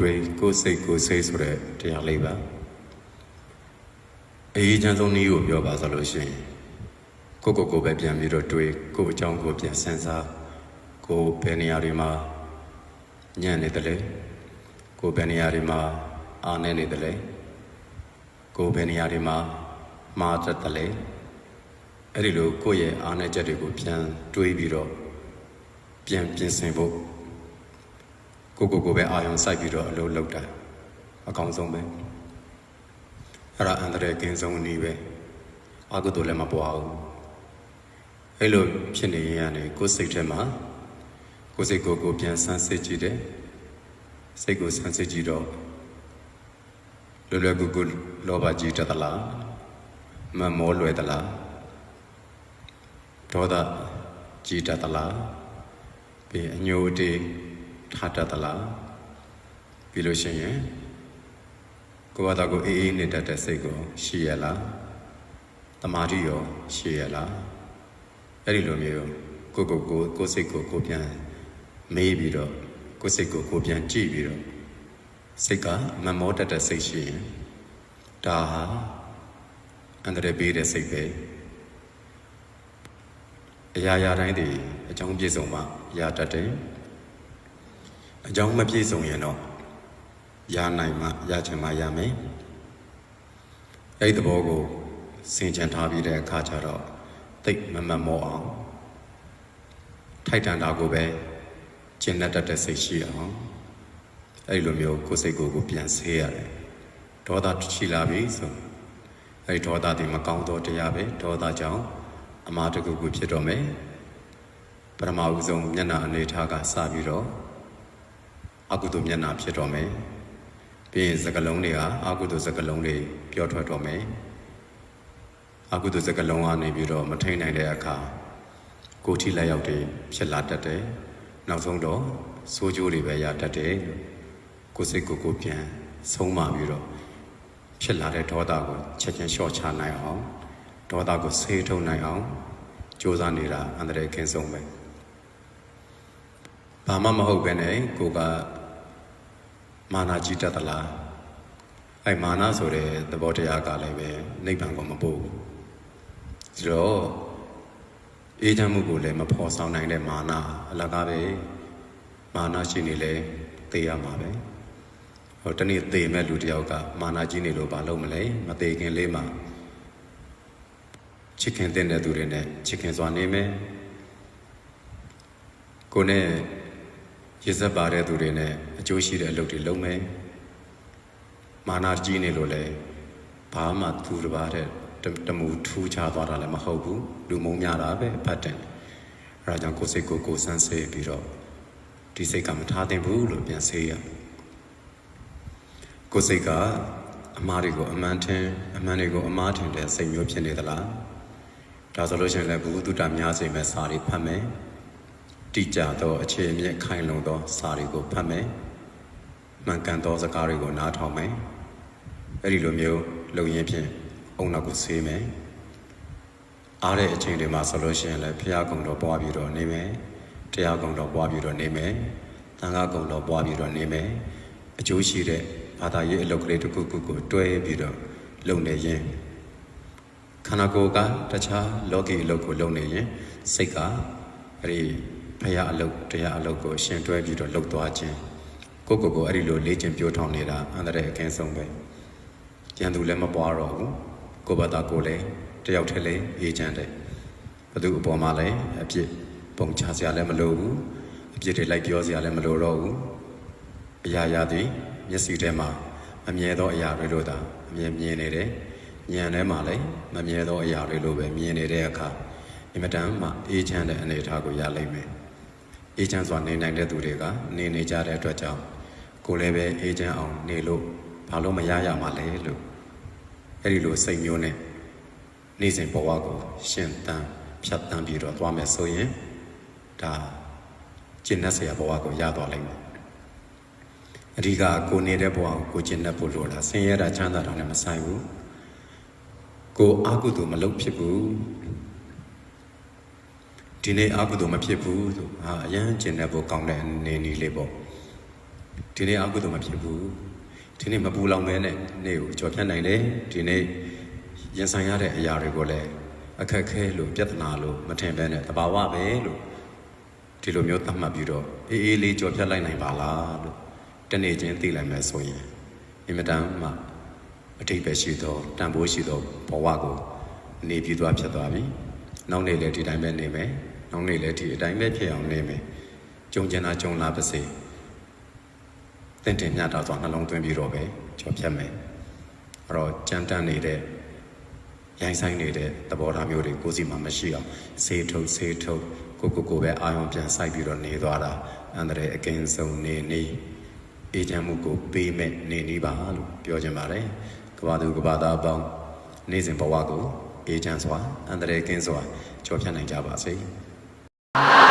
တွေးကိုယ်စိတ်ကိုယ်စိတ်ဆိုတဲ့တရားလေးပါအရေးချမ်းဆုံးနည်းကိုပြောပါဆိုလို့ရှိရင်ကိုယ့်ကိုယ်ကိုယ်ပဲပြန်ပြီးတော့တွေးကိုယ့်အကြောင်းကိုပြန်စဉ်းစားကိုယ်ဘယ်နေရာတွေမှာညံ့နေတယ်လဲကိုယ်ဘယ်နေရာတွေမှာအားနေနေတယ်လဲကိုယ်ဘယ်နေရာတွေမှာမှားတတ်တယ်လဲအဲ့ဒီလိုကိုယ့်ရဲ့အားနည်းချက်တွေကိုပြန်တွေးပြီးတော့ပြန်ပြင်ဆင်ဖို့ ကိုကိုကိုပဲအာယုံစိုက်ပြီးတော့အလုပ်လုပ်တာအကောင်းဆုံးပဲအဲ့ဒါအန္တရာယ်ကင်းဆုံးနည်းပဲအာကုသို့လည်းမပွားဘူးအဲ့လိုဖြစ်နေရင်ကနေကိုယ်စိတ်ထဲမှာကိုယ်စိတ်ကိုကိုယ်ပြန်ဆန်းစစ်ကြည့်တယ်စိတ်ကိုဆန်းစစ်ကြည့်တော့လွယ်လွယ်ကူကူလောဘကြီးတတ်သလားမမောလွယ်သလားဒေါသကြီးတတ်သလားပြီးအညိုအတေး ထားတတ်သလားပြီးလို့ရှိရင်ကိုယ်ဘာသာကိုအေးအေးနေတတ်တဲ့စိတ်ကိုရှိရလားတမာတိရောရှိရလားအဲ့ဒီလိုမျိုးကိုကိုကိုကိုစိတ်ကိုကိုပြန်မေးပြီးတော့ကိုစိတ်ကိုကိုပြန်ကြည့်ပြီးတော့စိတ်ကမမောတတ်တဲ့စိတ်ရှိရင်ဒါဟာအန္တရာယ်ပေးတဲ့စိတ်ပဲအရာရာတိုင်းဒီအကြောင်းပြည့်စုံမှရတတ်တယ် အကြောင်းမပြည့်စုံရင်တော့ရနိုင်မှရချင်မှရမယ်အဲ့ဒီသဘောကိုစင်ကြံထားပြီးတဲ့အခါကျတော့တိတ်မမတ်မောအောင်ထိုက်တန်တာကိုပဲကျင့်တတ်တဲ့စိတ်ရှိအောင်အဲ့ဒီလိုမျိုးကိုယ်စိတ်ကိုယ်ကိုပြန်ဆေးရတယ်ဒေါသရှိလာပြီဆိုအဲ့ဒီဒေါသတွေမကောင်းသောတရားပဲဒေါသကြောင့်အမှားတစ်ခုခုဖြစ်တော့မယ်ပရမအုပ်ဆုံးမျက်နှာအနေထားကစပြီးတော့ အကုသိုလ်မျက်နှာဖြစ်တော်မယ်။ပြီးရင်စကလုံးတွေကအကုသိုလ်စကလုံးတွေပြောထွက်တော်မယ်။အကုသိုလ်စကလုံးကနေပြီးတော့မထိန်နိုင်တဲ့အခါကိုယ်ထိလက်ရောက်တွေဖြစ်လာတတ်တယ်။နောက်ဆုံးတော့စိုးကြိုးတွေပဲရတတ်တယ်လို့ကိုယ်စိတ်ကိုယ်ကိုပြန်ဆုံးမပြီးတော့ဖြစ်လာတဲ့ဒေါသကိုချက်ချင်းလျှော့ချနိုင်အောင်ဒေါသကိုဆေးထုတ်နိုင်အောင်ကြိုးစားနေတာအန္တရာယ်ကင်းဆုံးပဲ။ ဘာမှမဟုတ်ပဲနဲ့ကိုကမာနာကြီးတတ်သလားအဲမာနာဆိုတဲ့သဘောတရားကလည်းပဲနိဗ္ဗာန်ကိုမပို့ဘူးဆိုတော့အေးချမ်းမှုကိုလည်းမဖော်ဆောင်နိုင်တဲ့မာနာအလကားပဲမာနာရှိနေလေသိရမှာပဲဟိုတနေ့သိမဲ့လူတယောက်ကမာနာကြီးနေလို့ဘာလုပ်မလဲမသိခင်လေးမှာချစ်ခင်တဲ့သူတွေနဲ့ချစ်ခင်စွာနေမယ်ကိုနဲ့ ရစ်ဆက်ပါတဲ့သူတွေနဲ့အကျိုးရှိတဲ့အလုပ်တွေလုပ်မယ်မာနာကြီးနေလို့လဲဘာမှသူတစ်ပါးတဲ့တမူထူးခြားသွားတာလည်းမဟုတ်ဘူးလူမုံများတာပဲဖတ်တယ်အဲဒါကြောင့်ကိုယ်စိတ်ကိုကိုယ်စမ်းစေပြီးတော့ဒီစိတ်ကမထားသင့်ဘူးလို့ပြန်ဆေးရကိုယ်စိတ်ကအမားတွေကိုအမှန်ထင်အမှန်တွေကိုအမားထင်တဲ့စိတ်မျိုးဖြစ်နေသလားဒါဆိုလို့ရှိရင်လည်းဘုဟုတုတ္တများစိတ်မဲ့စာတွေဖတ်မယ် တိကျသောအခြေအမြစ်ခိုင်လုံသောစာတွေကိုဖတ်မယ်။မှန်ကန်သောစကားတွေကိုနားထောင်မယ်။အဲ့ဒီလိုမျိုးလုပ်ရင်းဖြင့်အုံနောက်ကိုဆေးမယ်။အားတဲ့အချိန်တွေမှာဆိုလို့ရှိရင်လည်းဖျားကုံတော်ပွားပြီးတော့နေမယ်။တရားကုံတော်ပွားပြီးတော့နေမယ်။သံဃာကုံတော်ပွားပြီးတော့နေမယ်။အကျိုးရှိတဲ့ဘာသာရေးအလုပ်ကလေးတစ်ခုခုကိုတွဲပြီးတော့လုပ်နေရင်ခန္ဓာကိုယ်ကတခြားလောကီအလုပ်ကိုလုပ်နေရင်စိတ်ကအဲ့ဒီ ဖရာအလုပ်တရားအလုပ်ကိုရှင်တွဲပြီးတော့လှုပ်သွားခြင်းကိုယ့်ကိုယ်ကိုအဲ့ဒီလိုလေ့ကျင့်ပြောထောင်နေတာအန္တရာယ်အကင်းဆုံးပဲကျန်သူလည်းမပွားတော့ဘူးကိုယ့်ဘာသာကိုယ်လည်းတယောက်တည်းလည်းအေးချမ်းတယ်ဘသူအပေါ်မှာလည်းအပြစ်ပုံချစရာလည်းမလိုဘူးအပြစ်တွေလိုက်ပြောစရာလည်းမလိုတော့ဘူးအရာရာသည်မျက်စိထဲမှာမမြဲသောအရာတွေလို့သာအမြင်မြင်နေတယ်ဉာဏ်ထဲမှာလည်းမမြဲသောအရာတွေလို့ပဲမြင်နေတဲ့အခါအင်မတန်မှအေးချမ်းတဲ့အနေအထားကိုရလိမ့်မယ် အေးချမ်းစွာနေနိုင်တဲ့သူတွေကနေနေကြတဲ့အတွက်ကြောင့်ကိုယ်လည်းပဲအေးချမ်းအောင်နေလို့ဘာလို့မရရမှာလဲလို့အဲ့ဒီလိုစိတ်မျိုးနဲ့နေ့စဉ်ဘဝကိုရှင်သန်ဖြတ်တန်းပြီးတော့သွားမယ်ဆိုရင်ဒါကျင့်တတ်စရာဘဝကိုရသွားလိမ့်မယ်အဓိကကိုနေတဲ့ဘဝကိုကိုကျင့်တတ်ဖို့လိုတာဆင်းရဲတာချမ်းသာတာနဲ့မဆိုင်ဘူးကိုအာကုသို့မလုပ်ဖြစ်ဘူး ဒီနေ့အာကုသို့မဖြစ်ဘူးဆိုဟာအရန်ကျင်တဲ့ဘုကောင်းတဲ့အနေနီလေးပေါ့ဒီနေ့အကုသိုလ်မဖြစ်ဘူးဒီနေ့မပူလောင်မဲနဲ့နေ့ကိုကြော်ဖြတ်နိုင်တယ်ဒီနေ့ရင်ဆိုင်ရတဲ့အရာတွေကိုလည်းအခက်ခဲလို့ပြဿနာလို့မထင်ဘဲနဲ့တဘာဝပဲလို့ဒီလိုမျိုးသတ်မှတ်ပြီးတော့အေးအေးလေးကြော်ဖြတ်လိုက်နိုင်ပါလားလို့တနေ့ချင်းသိလိုက်မယ်ဆိုရင်အင်မတန်မှအတိတ်ပဲရှိသောတန်ဖိုးရှိသောဘဝကိုနေပြီးသွားဖြစ်သွားပြီနောက်နေ့လည်းဒီတိုင်းပဲနေမယ် နောက်နေ့လည်းဒီအတိုင်းပဲဖြစ်အောင်နေမယ်ကြုံကျင်တာကြုံလာပါစေတင့်တယ်မြတ်တာဆိုနှလုံးသွင်းပြီးတော့ပဲကြော်ဖြတ်မယ်အဲ့တော့ကြမ်းတမ်းနေတဲ့ရိုင်းဆိုင်နေတဲ့သဘောထားမျိုးတွေကိုယ်စီမှာမရှိအောင်ဆေးထုတ်ဆေးထုတ်ကိုကိုကိုပဲအာရုံပြန်ဆိုင်ပြီးတော့နေသွားတာအန္တရာယ်အကင်းဆုံးနေနေအေးချမ်းမှုကိုပေးမဲ့နေနေပါလို့ပြောချင်ပါတယ်ကဘာသူကဘာသားပေါင်းနေ့စဉ်ဘဝကိုအေးချမ်းစွာအန္တရာယ်ကင်းစွာကြော်ဖြတ်နိုင်ကြပါစေ you